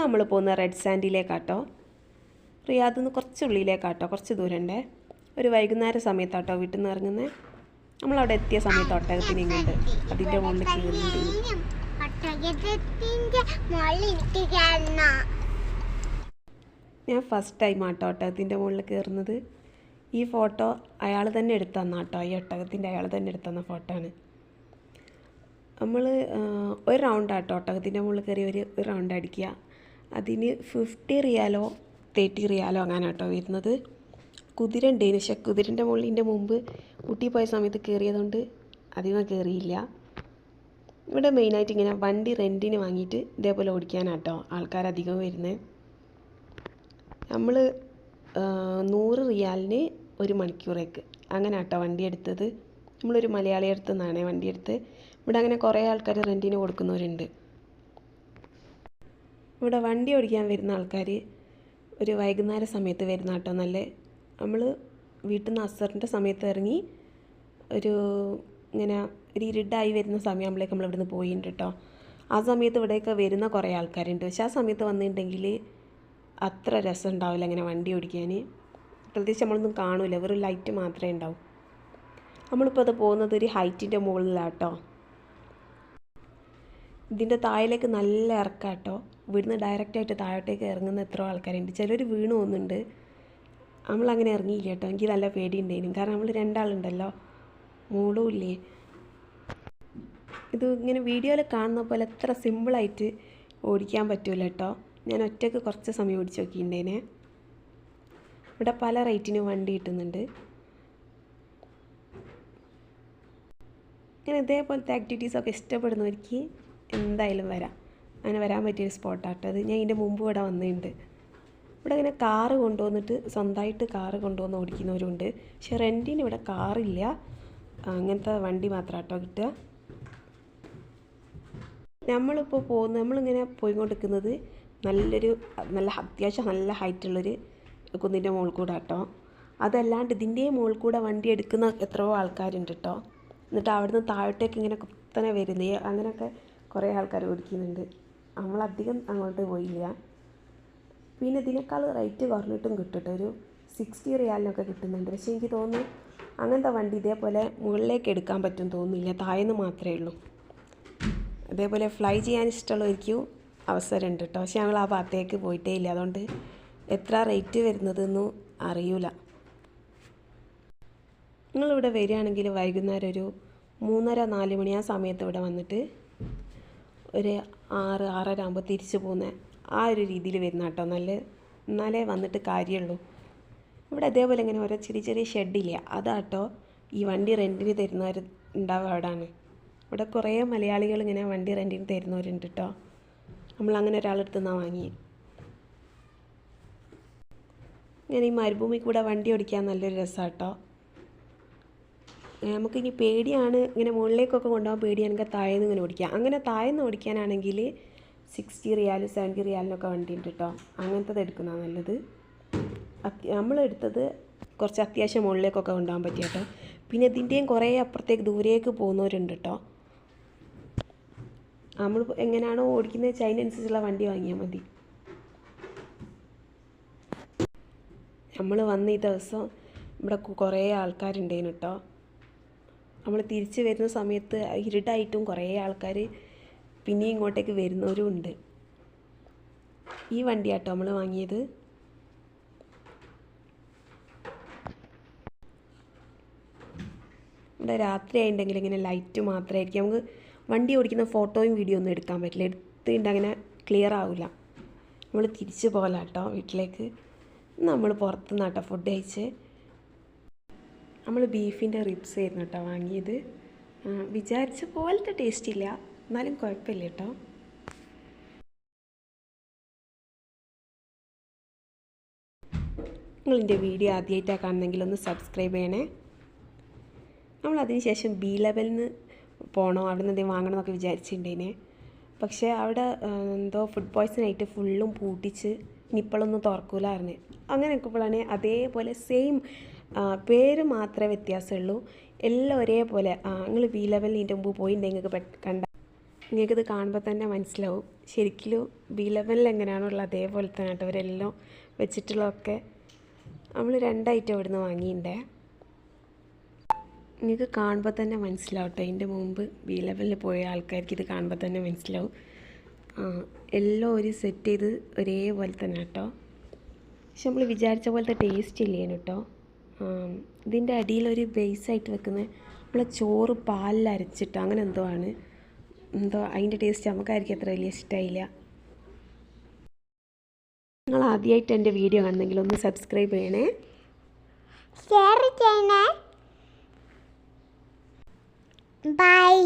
നമ്മൾ പോകുന്ന റെഡ് സാൻഡിലേക്കാട്ടോ റിയാദിൽ നിന്ന് കുറച്ച് ഉള്ളിലേക്കാട്ടോ കുറച്ച് ദൂരമുണ്ടേ ഒരു വൈകുന്നേര സമയത്താട്ടോ വീട്ടിൽ നിന്ന് ഇറങ്ങുന്നത് നമ്മളവിടെ എത്തിയ സമയത്ത് ഒട്ടകത്തിന് ഇങ്ങുണ്ട് അതിന്റെ മുകളിൽ കയറണം. ഞാൻ ഫസ്റ്റ് ടൈം ആട്ടോ ഒട്ടകത്തിന്റെ മുകളിൽ കയറുന്നത്. ഈ ഫോട്ടോ അയാൾ തന്നെ എടുത്തു ആട്ടോ ഈ ഒട്ടകത്തിന്റെ അയാൾ തന്നെ എടുത്തു തന്ന ഫോട്ടോ ആണ് നമ്മൾ ഒരു റൗണ്ട് ആട്ടോ ഒട്ടകത്തിന്റെ മുകളിൽ കയറി ഒരു റൗണ്ട് അടിക്കുക. അതിന് ഫിഫ്റ്റി റിയാലോ തേർട്ടി റിയാലോ അങ്ങനെ കേട്ടോ വരുന്നത്. കുതിര ഉണ്ടേനു പക്ഷെ കുതിരന്റെ മുകളിന്റെ മുമ്പ് ഊട്ടി പോയ സമയത്ത് കയറിയതുകൊണ്ട് അധികം കയറിയില്ല ഇവിടെ മെയിനായിട്ട് ഇങ്ങനെ വണ്ടി റെന്റിന് വാങ്ങിയിട്ട് ഇതേപോലെ ഓടിക്കാനാട്ടോ ആൾക്കാരധികം വരുന്നത് നമ്മൾ നൂറ് റിയാലിന് ഒരു മണിക്കൂറേക്ക് അങ്ങനെ ആട്ടോ വണ്ടി എടുത്തത്. നമ്മളൊരു മലയാളി അടുത്ത് നിന്നാണ് വണ്ടി എടുത്ത് ഇവിടെ അങ്ങനെ കുറേ ആൾക്കാർ റെന്റിന് കൊടുക്കുന്നവരുണ്ട്. ഇവിടെ വണ്ടി ഓടിക്കാൻ വരുന്ന ആൾക്കാർ ഒരു വൈകുന്നേര സമയത്ത് വരുന്ന കേട്ടോ. നല്ല നമ്മൾ വീട്ടിൽ നിന്ന് അസറിന്റെ സമയത്ത് ഇറങ്ങി ഒരു ഇങ്ങനെ ഒരു ഇരുട്ടായി വരുന്ന സമയമാകുമ്പോഴേക്ക് നമ്മൾ ഇവിടുന്ന് പോയിട്ടുണ്ട് കേട്ടോ. ആ സമയത്ത് ഇവിടെയൊക്കെ വരുന്ന കുറേ ആൾക്കാരുണ്ട്. പക്ഷെ ആ സമയത്ത് വന്നിട്ടുണ്ടെങ്കിൽ അത്ര രസം ഉണ്ടാവില്ല ഇങ്ങനെ വണ്ടി ഓടിക്കാൻ. പ്രത്യേകിച്ച് നമ്മളൊന്നും കാണില്ല വെറും ലൈറ്റ് മാത്രമേ ഉണ്ടാവൂ. നമ്മളിപ്പോൾ അത് പോകുന്നത് ഒരു ഹൈറ്റിന്റെ മുകളിലാട്ടോ. ഇതിന്റെ താഴേക്ക് നല്ല ഇറക്കാട്ടോ. ഇവിടുന്ന് ഡയറക്റ്റായിട്ട് താഴോട്ടേക്ക് ഇറങ്ങുന്ന എത്ര ആൾക്കാരുണ്ട്. ചിലർ വീണ് പോകുന്നുണ്ട്. നമ്മളങ്ങനെ ഇറങ്ങിയില്ല കേട്ടോ എനിക്ക് നല്ല പേടിയുണ്ടായിരുന്നു. കാരണം നമ്മൾ രണ്ടാളുണ്ടല്ലോ. മോളും ഇല്ലേ? ഇത് ഇങ്ങനെ വീഡിയോയിൽ കാണുന്ന പോലെ എത്ര സിമ്പിളായിട്ട് ഓടിക്കാൻ പറ്റൂല കേട്ടോ ഞാൻ ഒറ്റയ്ക്ക് കുറച്ച് സമയം ഓടിച്ച് നോക്കിയിട്ടുണ്ടേനെ ഇവിടെ പല റേറ്റിനും വണ്ടി കിട്ടുന്നുണ്ട്. ഇങ്ങനെ ഇതേപോലത്തെ ആക്ടിവിറ്റീസൊക്കെ ഇഷ്ടപ്പെടുന്നവർക്ക് എന്തായാലും വരാം. അങ്ങനെ വരാൻ പറ്റിയൊരു സ്പോട്ടാട്ടോ അത് ഞാൻ ഇതിന്റെ മുമ്പ് ഇവിടെ വന്നിട്ടുണ്ട്. ഇവിടെ ഇങ്ങനെ കാറ് കൊണ്ടുവന്നിട്ട് സ്വന്തമായിട്ട് കാറ് കൊണ്ടുവന്ന് ഓടിക്കുന്നവരുണ്ട്. പക്ഷെ റെന്റിന് ഇവിടെ കാറില്ല അങ്ങനത്തെ വണ്ടി മാത്രം കേട്ടോ കിട്ടുക. നമ്മളിപ്പോൾ പോകുന്ന നമ്മളിങ്ങനെ പോയിക്കൊണ്ടിരിക്കുന്നത് നല്ലൊരു നല്ല അത്യാവശ്യം നല്ല ഹൈറ്റുള്ളൊരു കുന്നിന്റെ മുകളിൽ കൂടെ കേട്ടോ അതല്ലാണ്ട് ഇതിന്റെ മുകളിൽ കൂടെ വണ്ടി എടുക്കുന്ന എത്രയോ ആൾക്കാരുണ്ട് കേട്ടോ. എന്നിട്ട് അവിടുന്ന് താഴോട്ടേക്ക് ഇങ്ങനെ കുത്തനെ വരുന്നേ അങ്ങനെയൊക്കെ കുറേ ആൾക്കാർ ഓടിക്കുന്നുണ്ട്. നമ്മളധികം അങ്ങോട്ട് പോയില്ല. പിന്നെ ഇതിനേക്കാൾ റേറ്റ് കുറഞ്ഞിട്ടും കിട്ടട്ടെ. ഒരു സിക്സ്റ്റി റിയാലിനൊക്കെ കിട്ടുന്നുണ്ട്. പക്ഷേ എനിക്ക് തോന്നുന്നു അങ്ങനത്തെ വണ്ടി ഇതേപോലെ മുകളിലേക്ക് എടുക്കാൻ പറ്റും തോന്നുന്നില്ല. താഴേന്ന് മാത്രമേ ഉള്ളൂ. അതേപോലെ ഫ്ലൈ ചെയ്യാൻ ഇഷ്ടമുള്ളവർക്കും അവസരമുണ്ട് കേട്ടോ. പക്ഷേ ഞങ്ങൾ ആ ഭാഗത്തേക്ക് പോയിട്ടേ ഇല്ല. അതുകൊണ്ട് എത്ര റേറ്റ് വരുന്നതെന്നും അറിയൂല. നിങ്ങളിവിടെ വരികയാണെങ്കിൽ വൈകുന്നേരം ഒരു മൂന്നര നാല് മണി ആ സമയത്ത് ഇവിടെ വന്നിട്ട് ഒരു ആറ് ആറര ആകുമ്പോൾ തിരിച്ചു പോകുന്ന ആ ഒരു രീതിയിൽ വരുന്ന കേട്ടോ നല്ല എന്നാലേ വന്നിട്ട് കാര്യമുള്ളൂ ഇവിടെ അതേപോലെ ഇങ്ങനെ ഓരോ ചെറിയ ചെറിയ ഷെഡില്ല? അതാട്ടോ ഈ വണ്ടി റെന്റിന് തരുന്നവർ ഉണ്ടാവുക ആണ് ഇവിടെ കുറേ മലയാളികൾ ഇങ്ങനെ വണ്ടി റെന്റിന് തരുന്നവരുണ്ട് കേട്ടോ നമ്മൾ അങ്ങനെ ഒരാളെടുത്ത് നിന്നാണ് വാങ്ങിയത് ഇങ്ങനെ ഈ മരുഭൂമി കൂടെ വണ്ടി ഓടിക്കാൻ നല്ലൊരു രസമാണ് കേട്ടോ നമുക്കിനി പേടിയാണ് ഇങ്ങനെ മുകളിലേക്കൊക്കെ കൊണ്ടുപോകാൻ പേടിയാണെങ്കിൽ താഴേന്ന് ഇങ്ങനെ ഓടിക്കുക. അങ്ങനെ താഴേന്ന് ഓടിക്കാനാണെങ്കിൽ സിക്സ്റ്റി റിയാൽ സെവന്റി റിയാലിനൊക്കെ വണ്ടി ഉണ്ട് കേട്ടോ അങ്ങനത്തത് എടുക്കുന്നതാണ് നല്ലത്. നമ്മളെടുത്തത് കുറച്ച് അത്യാവശ്യം മുകളിലേക്കൊക്കെ കൊണ്ടുപോകാൻ പറ്റിയ കേട്ടോ പിന്നെ ഇതിന്റെയും കുറേ അപ്പുറത്തേക്ക് ദൂരേക്ക് പോകുന്നവരുണ്ട് കേട്ടോ നമ്മൾ എങ്ങനെയാണോ ഓടിക്കുന്നത് വെച്ചാൽ അതിനനുസരിച്ചുള്ള വണ്ടി വാങ്ങിയാൽ മതി. നമ്മൾ വന്ന ഈ ദിവസം ഇവിടെ കുറേ ആൾക്കാരുണ്ടേനു കേട്ടോ നമ്മൾ തിരിച്ച് വരുന്ന സമയത്ത് ഇരുട്ടായിട്ടും കുറേ ആൾക്കാർ പിന്നെയും ഇങ്ങോട്ടേക്ക് വരുന്നവരും ഉണ്ട് ഈ വണ്ടിയാട്ടോ നമ്മൾ വാങ്ങിയത്. ഇവിടെ രാത്രി ആയിട്ടുണ്ടെങ്കിൽ ഇങ്ങനെ ലൈറ്റ് മാത്രമായിരിക്കും നമുക്ക് വണ്ടി ഓടിക്കുന്ന ഫോട്ടോയും വീഡിയോ ഒന്നും എടുക്കാൻ പറ്റില്ല. എടുത്തിട്ട് അങ്ങനെ ക്ലിയർ ആവില്ല നമ്മൾ തിരിച്ച് പോകലാട്ടോ വീട്ടിലേക്ക്. നമ്മൾ പുറത്തുനിന്നാട്ടോ ഫുഡ് കഴിച്ച്. നമ്മൾ ബീഫിന്റെ റിബ്സ് ആയിരുന്നു കേട്ടോ വാങ്ങിയത്. വിചാരിച്ച പോലത്തെ ടേസ്റ്റ് ഇല്ല. എന്നാലും കുഴപ്പമില്ല കേട്ടോ. നിങ്ങൾ എന്റെ വീഡിയോ ആദ്യമായിട്ടാണ് കാണുന്നെങ്കിൽ ഒന്ന് സബ്സ്ക്രൈബ് ചെയ്യണേ. നമ്മൾ അതിനുശേഷം ബി ലെവലിൽ നിന്ന് പോകണോ അവിടെ നിന്ന് എന്തെങ്കിലും വാങ്ങണം എന്നൊക്കെ പക്ഷേ അവിടെ എന്തോ ഫുഡ് പോയ്സൺ ആയിട്ട് ഫുള്ളും പൂട്ടിച്ച് ഇനിയിപ്പോഴൊന്നും തുറക്കൂലായിരുന്നു അങ്ങനെ നിൽക്കുമ്പോഴാണ് അതേപോലെ സെയിം പേര് മാത്രമേ വ്യത്യാസമുള്ളൂ. എല്ലാം ഒരേപോലെ. നിങ്ങൾ വി ലെവലിൽ മുമ്പ് പോയിട്ടുണ്ടെങ്കിൽ നിങ്ങൾക്ക് കണ്ട നിങ്ങൾക്കിത് കാണുമ്പോൾ തന്നെ മനസ്സിലാവും. ശരിക്കും വി ലെവലിൽ എങ്ങനെയാണോ ഉള്ളത് അതേപോലെ തന്നെ കേട്ടോ അവരെല്ലാം വെച്ചിട്ടുള്ളതൊക്കെ. നമ്മൾ രണ്ടായിട്ടം അവിടുന്ന് വാങ്ങിയിട്ടുണ്ടേ നിങ്ങൾക്ക് കാണുമ്പോൾ തന്നെ മനസ്സിലാവും കേട്ടോ. ഇതിന്റെ മുമ്പ് ബി ലെവലിൽ പോയ ആൾക്കാർക്ക് ഇത് കാണുമ്പോൾ തന്നെ മനസ്സിലാവും. എല്ലാം ഒരു സെറ്റ് ചെയ്ത് ഒരേപോലെ തന്നെ കേട്ടോ. പക്ഷെ നമ്മൾ വിചാരിച്ച പോലത്തെ ടേസ്റ്റ് ഇല്ലേനു കേട്ടോ. ഇതിന്റെ അടിയിലൊരു ബേസായിട്ട് വെക്കുന്ന നമ്മളെ ചോറ് പാലിൽ അരച്ചിട്ട് അങ്ങനെ എന്തോ ആണ്. എന്തോ അതിന്റെ ടേസ്റ്റ് നമുക്കായിരിക്കും അത്ര വലിയ ഇഷ്ടമായില്ല നിങ്ങൾ ആദ്യമായിട്ട് എന്റെ വീഡിയോ കാണുന്നെങ്കിൽ ഒന്ന് സബ്സ്ക്രൈബ് ചെയ്യണേ. ഷെയർ ചെയ്യണേ. ബൈ